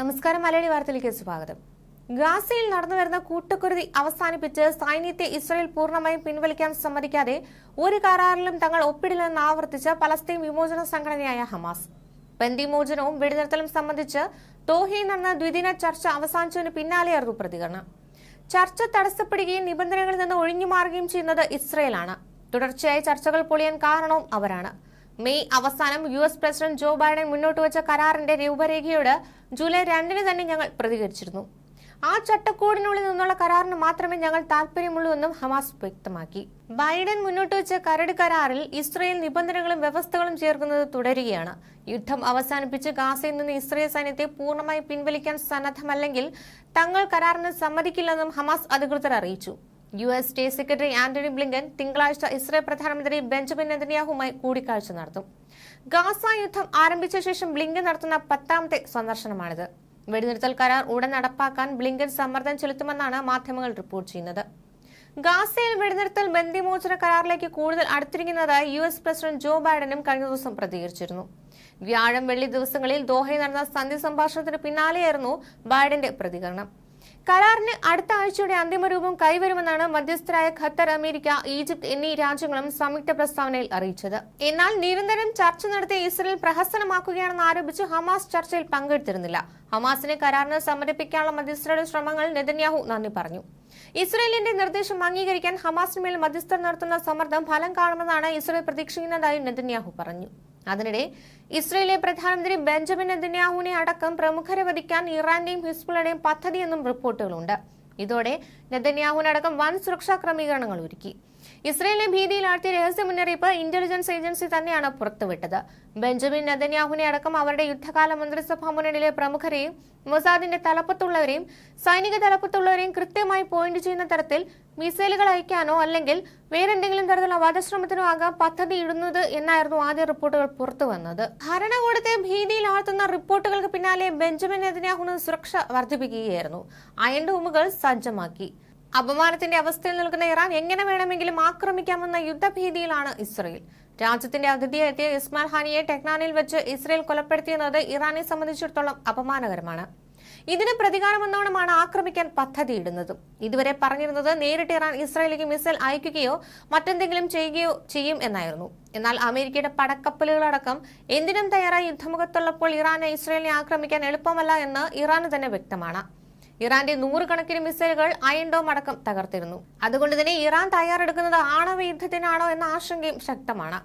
നമസ്കാരം മലയാളി വാർത്തയിലേക്ക് സ്വാഗതം. ഗാസയിൽ നടന്നുവരുന്ന കൂട്ടക്കുരുതി അവസാനിപ്പിച്ച് സൈന്യത്തെ ഇസ്രായേൽ പൂർണമായും പിൻവലിക്കാൻ സമ്മതിക്കാതെ ഒരു കരാറിലും തങ്ങൾ ഒപ്പിടില്ലെന്ന് ആവർത്തിച്ച പലസ്തീൻ വിമോചന സംഘടനയായ ഹമാസ്. ബന്ദിമോചനവും വെടിനിർത്തലും സംബന്ധിച്ച് ദോഹയിൽ നടന്ന ദ്വിദിന ചർച്ച അവസാനിച്ചതിന് പിന്നാലെയായിരുന്നു പ്രതികരണം. ചർച്ച തടസ്സപ്പെടുകയും നിബന്ധനകളിൽ നിന്ന് ഒഴിഞ്ഞു മാറുകയും ചെയ്യുന്നത് ഇസ്രയേലാണ്. തുടർച്ചയായി ചർച്ചകൾ പൊളിയാൻ കാരണവും അവരാണ്. മെയ് അവസാനം U S president Joe Biden മുന്നോട്ട് വെച്ച കരാറിന്റെ രൂപരേഖയോട് ജൂലൈ രണ്ടിന് തന്നെ ഞങ്ങൾ പ്രതികരിച്ചിരുന്നു. ആ ചട്ടക്കൂടിനുള്ളിൽ നിന്നുള്ള കരാറിന് മാത്രമേ ഞങ്ങൾ താല്പര്യമുള്ളൂ എന്നും ഹമാസ് വ്യക്തമാക്കി. ബൈഡൻ മുന്നോട്ട് വെച്ച കരട് കരാറിൽ ഇസ്രയേൽ നിബന്ധനകളും വ്യവസ്ഥകളും ചേർക്കുന്നത് തുടരുകയാണ്. യുദ്ധം അവസാനിപ്പിച്ച് ഗാസയിൽ നിന്ന് ഇസ്രയേൽ സൈന്യത്തെ പൂർണമായി പിൻവലിക്കാൻ സന്നദ്ധമല്ലെങ്കിൽ തങ്ങൾ കരാറിന് സമ്മതിക്കില്ലെന്നും ഹമാസ് അധികൃതർ അറിയിച്ചു. U S state secretary Antony Blinken തിങ്കളാഴ്ച ഇസ്രായേൽ പ്രധാനമന്ത്രി ബെഞ്ചമിൻ നെതന്യാഹുമായി കൂടിക്കാഴ്ച നടത്തും. ഗാസ യുദ്ധം ആരംഭിച്ച ശേഷം ബ്ലിങ്കൻ നടത്തുന്ന പത്താമത്തെ സന്ദർശനമാണിത്. വെടിനിർത്തൽ കരാർ ഉടൻ നടപ്പാക്കാൻ ബ്ലിങ്കൻ സമ്മർദ്ദം ചെലുത്തുമെന്നാണ് മാധ്യമങ്ങൾ റിപ്പോർട്ട് ചെയ്യുന്നത്. ഗാസയിൽ വെടിനിർത്തൽ ബന്ദിമോചന കരാറിലേക്ക് കൂടുതൽ അടുത്തിരിക്കുന്നതായി യു എസ് പ്രസിഡന്റ് ജോ ബൈഡനും കഴിഞ്ഞ ദിവസം പ്രതികരിച്ചിരുന്നു. വ്യാഴം വെള്ളി ദിവസങ്ങളിൽ ദോഹയിൽ നടന്ന സന്ധി സംഭാഷണത്തിന് പിന്നാലെയായിരുന്നു ബൈഡന്റെ പ്രതികരണം. കരാറിന് അടുത്ത ആഴ്ചയുടെ അന്തിമരൂപം കൈവരുമെന്നാണ് മധ്യസ്ഥരായ ഖത്തർ അമേരിക്ക ഈജിപ്ത് എന്നീ രാജ്യങ്ങളും സംയുക്ത പ്രസ്താവനയിൽ അറിയിച്ചത്. എന്നാൽ നിരന്തരം ചർച്ച നടത്തിയ ഇസ്രയേൽ പ്രഹസനമാക്കുകയാണെന്ന് ആരോപിച്ച് ഹമാസ് ചർച്ചയിൽ പങ്കെടുത്തിരുന്നില്ല. ഹമാസിനെ കരാറിന് സമ്മതിപ്പിക്കാനുള്ള മധ്യസ്ഥരുടെ ശ്രമങ്ങൾ നെതന്യാഹു നന്ദി പറഞ്ഞു. ഇസ്രയേലിന്റെ നിർദ്ദേശം അംഗീകരിക്കാൻ ഹമാസിനുമേൽ മധ്യസ്ഥർ നടത്തുന്ന സമ്മർദ്ദം ഫലം കാണുമെന്നാണ് ഇസ്രയേൽ പ്രതീക്ഷിക്കുന്നതായി നെതന്യാഹു പറഞ്ഞു. അതിനിടെ ഇസ്രയേലിലെ പ്രധാനമന്ത്രി ബെഞ്ചമിൻ നെതന്യാഹുവിനെ അടക്കം പ്രമുഖരെ വധിക്കാൻ ഇറാന്റെയും ഹിസ്ബുളുടെയും പദ്ധതിയെന്നും റിപ്പോർട്ടുകളുണ്ട്. ഇതോടെ നെതന്യാഹുവിനടക്കം വൻ സുരക്ഷാ ക്രമീകരണങ്ങൾ ഒരുക്കി. ഇസ്രയേലിനെ ഭീതിയിലാഴ്ത്തിയ രഹസ്യ മുന്നറിയിപ്പ് ഇന്റലിജൻസ് ഏജൻസി തന്നെയാണ് പുറത്തുവിട്ടത്. ബെഞ്ചമിൻ നെതന്യാഹുവിനെ അടക്കം അവരുടെ യുദ്ധകാല മന്ത്രിസഭാ മുന്നണിയിലെ പ്രമുഖരെയും മൊസാദിന്റെ തലപ്പത്തുള്ളവരെയും സൈനിക തലപ്പത്തുള്ളവരെയും കൃത്യമായി പോയിന്റ് ചെയ്യുന്ന തരത്തിൽ മിസൈലുകൾ അയക്കാനോ അല്ലെങ്കിൽ വേറെന്തെങ്കിലും തരത്തിലുള്ള വധശ്രമത്തിനോ ആകാം പദ്ധതി ഇടുന്നത് എന്നായിരുന്നു ആദ്യ റിപ്പോർട്ടുകൾ പുറത്തു വന്നത്. ഭരണകൂടത്തെ ഭീതിയിലാഴ്ത്തുന്ന റിപ്പോർട്ടുകൾക്ക് പിന്നാലെ ബെഞ്ചമിൻ നെതന്യാഹുവിന് സുരക്ഷ വർദ്ധിപ്പിക്കുകയായിരുന്നു. അയൺ ഡോമുകൾ സജ്ജമാക്കി. അപമാനത്തിന്റെ അവസ്ഥയിൽ നിൽക്കുന്ന ഇറാൻ എങ്ങനെ വേണമെങ്കിലും ആക്രമിക്കാമെന്ന യുദ്ധഭീതിയിലാണ് ഇസ്രയേൽ. രാജ്യത്തിന്റെ അതിഥിയെത്തിയ ഇസ്മാൽ ഹാനിയെ ടെക്നാനിൽ വെച്ച് ഇസ്രയേൽ കൊലപ്പെടുത്തിയെന്നത് ഇറാനെ സംബന്ധിച്ചിടത്തോളം അപമാനകരമാണ്. ഇതിന് പ്രതികാരമെന്നോണമാണ് ആക്രമിക്കാൻ പദ്ധതിയിടുന്നതും. ഇതുവരെ പറഞ്ഞിരുന്നത് നേരിട്ട് ഇറാൻ ഇസ്രായേലിലേക്ക് മിസൈൽ അയക്കുകയോ മറ്റെന്തെങ്കിലും ചെയ്യുകയോ ചെയ്യും എന്നായിരുന്നു. എന്നാൽ അമേരിക്കയുടെ പടക്കപ്പലുകളടക്കം എന്തിനും തയ്യാറായി യുദ്ധമുഖത്തുള്ളപ്പോൾ ഇറാനെ ഇസ്രായേലിനെ ആക്രമിക്കാൻ എളുപ്പമല്ല എന്ന് ഇറാന് തന്നെ വ്യക്തമാണ്. ഇറാന്റെ നൂറുകണക്കിന് മിസൈലുകൾ അയൻഡോം അടക്കം തകർത്തിരുന്നു. അതുകൊണ്ട് തന്നെ ഇറാൻ തയ്യാറെടുക്കുന്നത് ആണവ യുദ്ധത്തിനാണോ എന്ന ആശങ്കയും ശക്തമാണ്.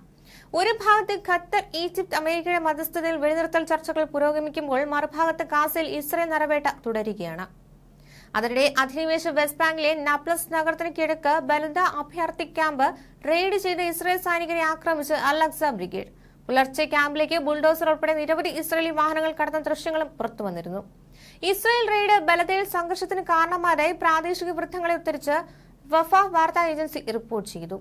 ഒരു ഭാഗത്ത് ഖത്തർ ഈജിപ്ത് അമേരിക്കയുടെ മധ്യസ്ഥതയിൽ വെടിനിർത്തൽ ചർച്ചകൾ പുരോഗമിക്കുമ്പോൾ മറുഭാഗത്ത് ഗാസയിൽ ഇസ്രയേൽ നരവേട്ട തുടരുകയാണ്. അതിനിടെ അധിനിവേശ വെസ്റ്റ് ബാങ്കിലെ നപ്ലസ് നഗരത്തിന് കിഴക്ക് ബലുദ അഭയാർത്ഥി ക്യാമ്പ് റെയ്ഡ് ചെയ്ത് ഇസ്രയേൽ സൈനികരെ ആക്രമിച്ച് അക്സ ബ്രിഗേഡ്. പുലർച്ചെ ക്യാമ്പിലേക്ക് ബുൾഡോസർ ഉൾപ്പെടെ നിരവധി ഇസ്രയേലി വാഹനങ്ങൾ കടന്ന ദൃശ്യങ്ങളും പുറത്തുവന്നിരുന്നു ഇസ്രയേൽ റെയ്ഡ് ബലതയിൽ സംഘർഷത്തിന് കാരണമായതായി പ്രാദേശിക വൃത്തങ്ങളെ ഉദ്ധരിച്ച് വഫ വാർത്താ ഏജൻസി റിപ്പോർട്ട് ചെയ്തു.